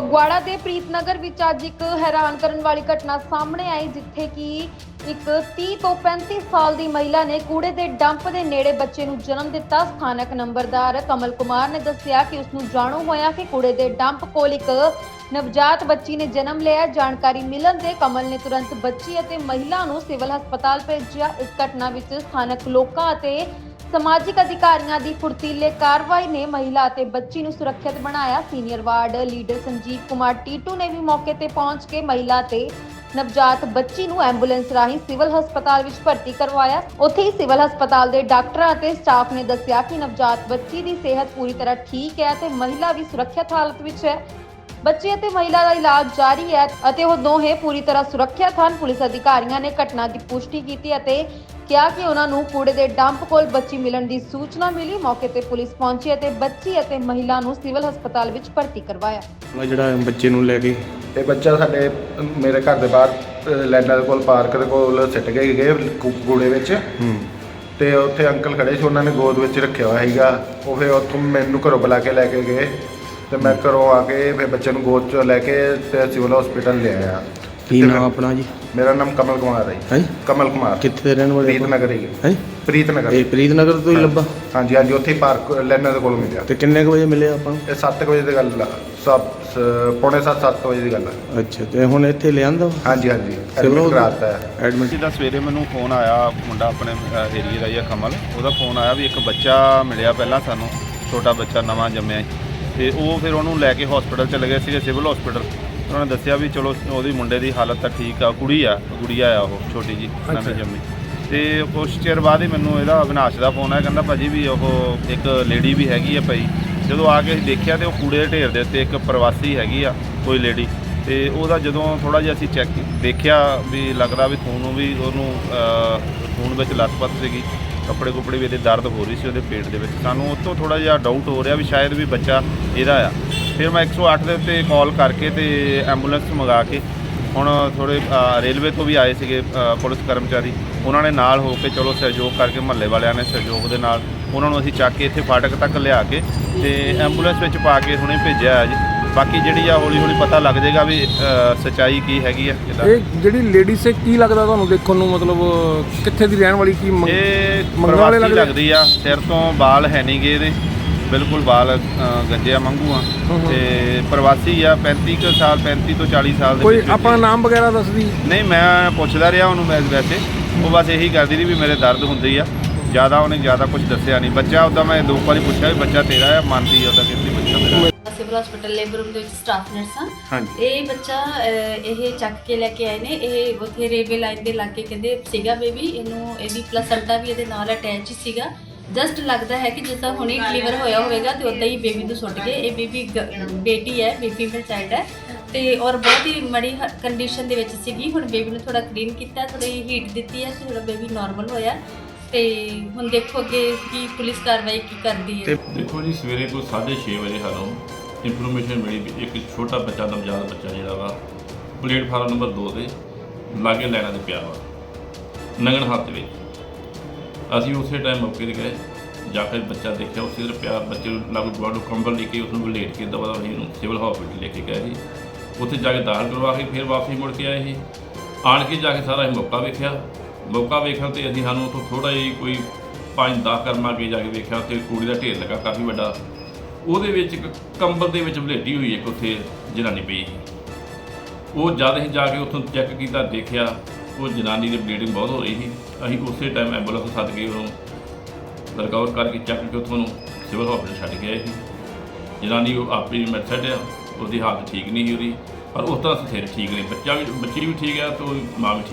ਫਗਵਾੜਾ ਦੇ ਪ੍ਰੀਤਨਗਰ ਵਿੱਚ ਅੱਜ ਇੱਕ ਹੈਰਾਨ ਕਰਨ ਵਾਲੀ ਘਟਨਾ ਸਾਹਮਣੇ ਆਈ, ਜਿੱਥੇ ਕਿ ਇੱਕ 30 ਤੋਂ 35 ਸਾਲ ਦੀ ਮਹਿਲਾ ਨੇ ਕੂੜੇ ਦੇ ਡੰਪ ਦੇ ਨੇੜੇ ਬੱਚੇ ਨੂੰ ਜਨਮ ਦਿੱਤਾ। ਸਥਾਨਕ ਨੰਬਰਦਾਰ ਕਮਲ ਕੁਮਾਰ ਨੇ ਦੱਸਿਆ ਕਿ ਉਸ ਨੂੰ ਜਾਣੂ ਹੋਇਆ ਕਿ ਕੂੜੇ ਦੇ ਡੰਪ ਕੋਲ ਇੱਕ ਨਵਜਾਤ ਬੱਚੀ ਨੇ ਜਨਮ ਲਿਆ। ਜਾਣਕਾਰੀ ਮਿਲਣ ਤੇ ਕਮਲ ਨੇ ਤੁਰੰਤ ਬੱਚੀ ਅਤੇ ਮਹਿਲਾ ਨੂੰ ਸਿਵਲ ਹਸਪਤਾਲ ਭੇਜਿਆ। ਇਸ ਘਟਨਾ ਵਿੱਚ ਸਥਾਨਕ ਲੋਕਾਂ ਅਤੇ ਸਮਾਜਿਕ ਅਧਿਕਾਰੀਆਂ ਦੀ ਫੁਰਤੀਲੇ ਕਾਰਵਾਈ ਨੇ ਮਹਿਲਾ ਅਤੇ ਬੱਚੀ ਨੂੰ ਸੁਰੱਖਿਅਤ ਬਣਾਇਆ senior ward leader Sanjeev Kumar Titu ਨੇ ਵੀ ਮੌਕੇ ਤੇ ਪਹੁੰਚ ਕੇ ਮਹਿਲਾ ਤੇ ਨਵਜਾਤ ਬੱਚੀ ਨੂੰ ਐਂਬੂਲੈਂਸ ਰਾਹੀਂ ਸਿਵਲ ਹਸਪਤਾਲ ਵਿੱਚ ਭਰਤੀ ਕਰਵਾਇਆ। ਉੱਥੇ ਹੀ ਸਿਵਲ ਹਸਪਤਾਲ ਦੇ ਡਾਕਟਰਾਂ ਅਤੇ ਸਟਾਫ ਨੇ ਦੱਸਿਆ ਕਿ ਨਵਜਾਤ ਬੱਚੀ ਦੀ ਸਿਹਤ ਪੂਰੀ ਤਰ੍ਹਾਂ ਠੀਕ ਹੈ ਤੇ ਮਹਿਲਾ ਵੀ ਸੁਰੱਖਿਅਤ ਹਾਲਤ ਵਿੱਚ ਹੈ। ਬੱਚੇ ਅਤੇ ਮਹਿਲਾ ਦਾ ਇਲਾਜ ਜਾਰੀ ਹੈ ਅਤੇ ਉਹ ਦੋਹੇ ਪੂਰੀ ਤਰ੍ਹਾਂ ਸੁਰੱਖਿਅਤ ਹਨ। ਪੁਲਿਸ ਅਧਿਕਾਰੀਆਂ ਨੇ ਘਟਨਾ ਦੀ ਪੁਸ਼ਟੀ ਕੀਤੀ ਅਤੇ ਕਿਹਾ ਕਿ ਉਹਨਾਂ ਨੂੰ ਕੂੜੇ ਦੇ ਡੰਪ ਕੋਲ ਬੱਚੀ ਮਿਲਣ ਦੀ ਸੂਚਨਾ ਮਿਲੀ। ਮੌਕੇ ਤੇ ਪੁਲਿਸ ਪਹੁੰਚੀ ਅਤੇ ਬੱਚੀ ਅਤੇ ਮਹਿਲਾ ਨੂੰ ਸਿਵਲ ਹਸਪਤਾਲ ਵਿੱਚ ਭਰਤੀ ਕਰਵਾਇਆ। ਉਹ ਜਿਹੜਾ ਬੱਚੇ ਨੂੰ ਲੈ ਕੇ ਇਹ ਬੱਚਾ ਸਾਡੇ ਮੇਰੇ ਘਰ ਦੇ ਬਾਹਰ ਲੈਂਡਰ ਦੇ ਕੋਲ ਪਾਰਕ ਦੇ ਕੋਲ ਸਿੱਟ ਗਏ ਗਏ ਕੂ- ਕੂੜੇ ਵਿੱਚ। ਹੂੰ। ਤੇ ਉੱਥੇ ਅੰਕਲ ਖੜੇ ਸੀ ਉਹਨਾਂ ਨੇ ਗੋਦ ਵਿੱਚ ਰੱਖਿਆ ਹੋਇਆ ਸੀਗਾ। ਉਹ ਫਿਰ ਉੱਥੋਂ ਮੈਨੂੰ ਘਰੋਂ ਬੁਲਾ ਕੇ ਲੈ ਕੇ ਗਏ। ਤੇ ਮੈਂ ਘਰੋਂ ਆ ਕੇ ਫਿਰ ਬੱਚੇ ਨੂੰ ਗੋਦ 'ਚੋਂ ਲੈ ਕੇ ਤੇ ਸਿਵਲ ਹਸਪੀਟਲ ਲੈ ਆਇਆ ਕੀ ਨਾਮ ਆਪਣਾ ਜੀ? ਮੇਰਾ ਨਾਮ ਕਮਲ ਕੁਮਾਰ ਹੈ ਜੀ। ਹੈ? ਕਮਲ ਕੁਮਾਰ। ਕਿੱਥੇ ਦੇ ਰਹਿਣ ਵਾਲੇ ਪ੍ਰੀਤ ਨਗਰ ਹੀ। ਹੈ? ਪ੍ਰੀਤ ਨਗਰ ਇਹ ਪ੍ਰੀਤਨਗਰ ਤੋਂ ਹੀ ਲੱਭਾ? ਹਾਂਜੀ ਹਾਂਜੀ ਉੱਥੇ ਹੀ ਪਾਰਕ ਲੈਂਡਰ ਦੇ ਕੋਲ ਮਿਲਿਆ। ਤੇ ਕਿੰਨੇ ਕੁ ਵਜੇ ਮਿਲਿਆ ਆਪਾਂ ਨੂੰ? ਇਹ 7 ਵਜੇ ਦੀ ਗੱਲ ਆ। ਸਭ ਸ- ਪੌਣੇ 7 7 ਵਜੇ ਦੀ ਗੱਲ ਆ। ਅੱਛਾ ਤੇ ਹੁਣ ਇੱਥੇ ਲਿਆਂਦਾ ਹਾਂਜੀ ਹਾਂਜੀ। ਐਡਮਿਟ ਕਰਾਤਾ ਹੈ। ਐਡਮਿਟ ਜਿੱਦਾਂ ਸਵੇਰੇ ਮੈਨੂੰ ਫੋਨ ਆਇਆ ਮੁੰਡਾ ਆਪਣੇ ਏਰੀਏ ਦਾ ਹੀ ਆ ਕਮਲ। ਉਹਦਾ ਫੋਨ ਆਇਆ ਵੀ ਇੱਕ ਬੱਚਾ ਮਿਲਿਆ ਪਹਿਲਾਂ ਸਾਨੂੰ। ਛੋਟਾ ਬੱਚਾ ਨਵਾਂ ਜੰਮਿਆ ਸੀ। ਤੇ ਉਹ ਫਿਰ ਉਹਨੂੰ ਲੈ ਕੇ ਹਸਪੀਟਲ ਚਲੇ ਗਏ ਸੀਗੇ ਸਿਵਲ ਹਸਪੀਟਲ ਉਹਨਾਂ ਨੇ ਦੱਸਿਆ ਵੀ ਚਲੋ ਉਹਦੀ ਮੁੰਡੇ ਦੀ ਹਾਲਤ ਤਾਂ ਠੀਕ ਆ ਕੁੜੀ ਆ ਗੁੜੀਆ ਆ ਉਹ ਛੋਟੀ ਜੀ ਨਵੀਂ ਜੰਮੀ। ਤੇ ਕੁਛ ਚਿਰ ਬਾਅਦ ਹੀ ਮੈਨੂੰ ਇਹਦਾ ਅਵਿਨਾਸ਼ ਦਾ ਫੋਨ ਆਇਆ ਕਹਿੰਦਾ ਭਾਜੀ ਵੀ ਉਹ ਇੱਕ ਲੇਡੀ ਵੀ ਹੈਗੀ ਆ ਭਾਈ। ਜਦੋਂ ਆ ਕੇ ਅਸੀਂ ਦੇਖਿਆ ਤੇ ਉਹ ਕੂੜੇ ਦੇ ਢੇਰ ਦੇ ਉੱਤੇ ਇੱਕ ਪ੍ਰਵਾਸੀ ਹੈਗੀ ਆ ਕੋਈ ਲੇਡੀ ਤੇ ਉਹਦਾ ਜਦੋਂ ਥੋੜਾ ਜਿਹਾ ਅਸੀਂ ਚੈੱਕ ਦੇਖਿਆ ਵੀ ਲੱਗਦਾ ਵੀ ਖੂਨ ਨੂੰ ਵੀ ਉਹਨੂੰ ਖੂਨ ਵਿੱਚ ਲੱਤਪੱਤ ਸੀਗੀ। ਕੱਪੜੇ ਕੁਪੜੇ ਵੀ ਇਹਦੇ ਦਰਦ ਹੋ ਰਹੀ ਸੀ ਉਹਦੇ ਪੇਟ ਦੇ ਵਿੱਚ। ਸਾਨੂੰ ਉਹ ਤੋਂ ਥੋੜਾ ਜਿਹਾ ਡਾਊਟ ਹੋ ਰਿਹਾ ਵੀ ਸ਼ਾਇਦ ਵੀ ਬੱਚਾ ਇਹਦਾ ਆ। ਫਿਰ ਮੈਂ 108 ਦੇ ਉੱਤੇ ਕਾਲ ਕਰਕੇ ਤੇ ਐਂਬੂਲੈਂਸ ਮੰਗਾ ਕੇ ਹੁਣ ਥੋੜੇ ਰੇਲਵੇ ਤੋਂ ਵੀ ਆਏ ਸੀਗੇ ਪੁਲਿਸ ਕਰਮਚਾਰੀ। ਉਹਨਾਂ ਨੇ ਨਾਲ ਹੋ ਕੇ ਚਲੋ ਸਹਿਯੋਗ ਕਰਕੇ ਮਹੱਲੇ ਵਾਲਿਆਂ ਨੇ ਸਹਿਯੋਗ ਦੇ ਨਾਲ ਉਹਨਾਂ ਨੂੰ ਅਸੀਂ ਚੱਕ ਕੇ ਇੱਥੇ ਫਾਟਕ ਤੱਕ ਲਿਆ ਕੇ ਤੇ ਐਂਬੂਲੈਂਸ ਵਿੱਚ ਪਾ ਕੇ ਹੁਣੇ ਭੇਜਿਆ ਅੱਜ ਬਾਕੀ ਜਿਹੜੀ ਆ ਹੌਲੀ ਹੌਲੀ ਪਤਾ ਲੱਗ ਜਾਏਗਾ ਵੀ ਸੱਚਾਈ ਕੀ ਹੈਗੀ ਆ ਇਹ ਜਿਹੜੀ ਲੇਡੀ ਸੇ ਕੀ ਲੱਗਦਾ ਤੁਹਾਨੂੰ ਦੇਖਣ ਨੂੰ? ਮਤਲਬ ਕਿੱਥੇ ਦੀ ਰਹਿਣ ਵਾਲੀ ਕੀ ਮੰਗ- ਇਹ ਮੰਗਣ ਵਾਲੇ ਲੱਗਦੇ? ਆ? ਸਿਰ ਤੋਂ ਬਾਲ ਹੈ ਨਹੀਂ ਗੇ ਇਹਦੇ। ਬਿਲਕੁਲ ਬਾਲ ਅ, ਗੰਜੇ ਆ। ਮੰਗੂ ਆ। ਤੇ ਪ੍ਰਵਾਸੀ ਆ 35 ਕੁ ਸਾਲ 35 ਤੋਂ 40 ਸਾਲ ਦੇ ਕੋਈ ਵਿੱਚ ਆਪਣਾ ਨਾਮ ਵਗੈਰਾ ਦੱਸਦੀ? ਨਹੀਂ ਮੈਂ ਪੁੱਛਦਾ ਰਿਹਾ ਉਹਨੂੰ ਮੈਂ ਵੈਸੇ। ਉਹ ਬਸ ਇਹੀ ਕਰਦੀ ਰਹੀ ਵੀ ਮੇਰੇ ਦਰਦ ਹੁੰਦੀ ਆ। ਜ਼ਿਆਦਾ ਉਹਨੇ ਜ਼ਿਆਦਾ ਕੁਝ ਦੱਸਿਆ ਨਹੀਂ। ਬੱਚਾ ਉਹਦਾ ਮੈਂ ਦੋ ਵਾਰੀ ਪੁੱਛਿਆ ਵੀ ਬੱਚਾ ਤੇਰਾ ਆ ਮੰਨਦੀ ਆ ਉਹਦਾ ਕਹਿੰਦੀ ਬੱਚਾ ਮੇਰਾ ਸਿਵਲ ਹਸਪੀਟਲ ਲੇਬਰ ਰੂਮ ਦੇ ਵਿੱਚ ਸਟਾਫ ਨਰਸ ਹਾਂ ਹਾਂਜੀ। ਇਹ ਬੱਚਾ ਅਹ, ਇਹ ਚੱਕ ਕੇ ਲੈ ਕੇ ਆਏ ਨੇ। ਇਹ ਉਥੇ ਰੇਲਵੇ ਲਾਈਨ ਦੇ ਲਾਗੇ ਕਹਿੰਦੇ ਸੀਗਾ ਬੇਬੀ ਇਹਨੂੰ ਇਹਦੀ ਪਲਸੰਟਾ ਵੀ ਇਹਦੇ ਨਾਲ ਅਟੈਚ ਸੀਗਾ। ਜਸਟ ਲੱਗਦਾ ਹੈ ਕਿ ਜਿੱਦਾਂ ਹੁਣੇ ਡਿਲੀਵਰ ਹੋਇਆ ਹੋਵੇਗਾ ਤੇ ਉਦਾਂ ਹੀ ਬੇਬੀ ਨੂੰ ਸੁੱਟ ਗਏ ਇਹ ਬੇਬੀ ਬੇਟੀ ਹੈ, ਬੇਬੀ ਫੀਮੇਲ ਚਾਈਲਡ ਹੈ ਤੇ ਔਰ ਬਹੁਤ ਹੀ ਮੜੀ ਕੰਡੀਸ਼ਨ ਦੇ ਵਿੱਚ ਸੀਗੀ। ਹੁਣ ਬੇਬੀ ਨੂੰ ਥੋੜਾ ਕਲੀਨ ਕੀਤਾ ਥੋੜੀ ਹੀਟ ਦਿੱਤੀ ਹੈ ਤੇ ਥੋੜਾ ਬੇਬੀ ਨਾਰਮਲ ਹੋਇਆ ਤੇ ਹੁਣ ਦੇਖੋ ਅੱਗੇ ਕੀ ਪੁਲਿਸ ਕਾਰਵਾਈ ਕੀ ਕਰਦੀ ਹੈ। ਦੇਖੋ ਜੀ, ਸਵੇਰੇ ਕੋਈ 6:30 ਵਜੇ ਸਾਨੂੰ ਇਨਫੋਰਮੇਸ਼ਨ ਮਿਲੀ ਵੀ ਇੱਕ ਛੋਟਾ ਬੱਚਾ, ਨਵਜਾਤ ਬੱਚਾ ਜਿਹੜਾ ਵਾ ਪਲੇਟਫਾਰਮ ਨੰਬਰ 2 ਤੇ ਲਾਗੇ ਲੈਣਾ ਦੇ ਪਿਆ ਵਾ ਨਗਨ ਹੱਥ ਵਿੱਚ। ਅਸੀਂ ਉਸੇ ਟਾਈਮ ਮੌਕੇ ਤੇ ਗਏ, ਜਾ ਕੇ ਬੱਚਾ ਦੇਖਿਆ, ਉਸੇ ਦਰ ਪਿਆਰ ਬੱਚੇ ਨੂੰ ਲਾਗੂ ਦੁਆਲੂ ਕੰਬਲ ਲੈ ਕੇ ਉਸ ਨੂੰ ਲੇਟ ਕੇ ਦਵਾ ਦਵਾ ਨੂੰ ਸਿਵਲ ਹਸਪੀਟਲ ਲੈ ਕੇ ਗਏ ਸੀ ਉੱਥੇ ਜਾ ਕੇ ਦਾਖਲ ਕਰਵਾ ਕੇ ਫਿਰ ਵਾਪਸ ਮੁੜ ਕੇ ਆਏ ਸੀ ਆਣ ਕੇ ਜਾ ਕੇ ਸਾਰਾ ਇਹ ਮੌਕਾ ਵੇਖਿਆ। ਮੌਕਾ ਵੇਖਣ ਤੇ ਅਸੀਂ ਸਾਨੂੰ ਉੱਥੋਂ ਥੋੜਾ ਜਿਹਾ ਕੋਈ 5-10 ਕਰਮਾ ਅੱਗੇ ਜਾ ਕੇ ਵੇਖਿਆ, ਉੱਥੇ ਕੂੜੇ ਦਾ ਢੇਰ ਲੱਗਾ ਕਾਫੀ ਵੱਡਾ। ਉਹਦੇ ਵਿੱਚ ਇੱਕ ਕੰਬਲ ਦੇ ਵਿੱਚ ਵਲੇਟੀ ਹੋਈ ਇੱਕ ਉੱਥੇ ਜਨਾਨੀ ਪਈ ਸੀ ਉਹ ਜਦ ਅਸੀਂ ਜਾ ਕੇ ਉੱਥੋਂ ਚੈੱਕ ਕੀਤਾ, ਦੇਖਿਆ ਉਹ ਜਨਾਨੀ ਦੀ ਬਲੀਡਿੰਗ ਬਹੁਤ ਹੋ ਰਹੀ ਸੀ। ਅਸੀਂ ਉਸੇ ਟਾਈਮ ਐਂਬੂਲੈਂਸ ਸੱਦ ਕੇ ਉਹਨੂੰ ਰਿਕਵਰ ਕਰਕੇ ਚੱਕ ਕੇ ਉੱਥੋਂ ਨੂੰ ਸਿਵਲ ਹਸਪੀਟਲ ਛੱਡ ਕੇ ਆਏ ਸੀ। ਜਨਾਨੀ ਉਹ ਆਪਣੀ ਮੈਥਡ ਆ ਉਹਦੀ ਹਾਲਤ ਠੀਕ ਨਹੀਂ ਸੀ ਉਹਦੀ। ਪਰ ਉਸ ਤਰ੍ਹਾਂ ਸਥਿਰ ਠੀਕ ਨਹੀਂ। ਬੱਚਾ ਵੀ, ਬੱਚੀ ਵੀ ਠੀਕ ਆ ਤੇ ਉਹਦੀ ਮਾਂ ਵੀ ਠੀਕ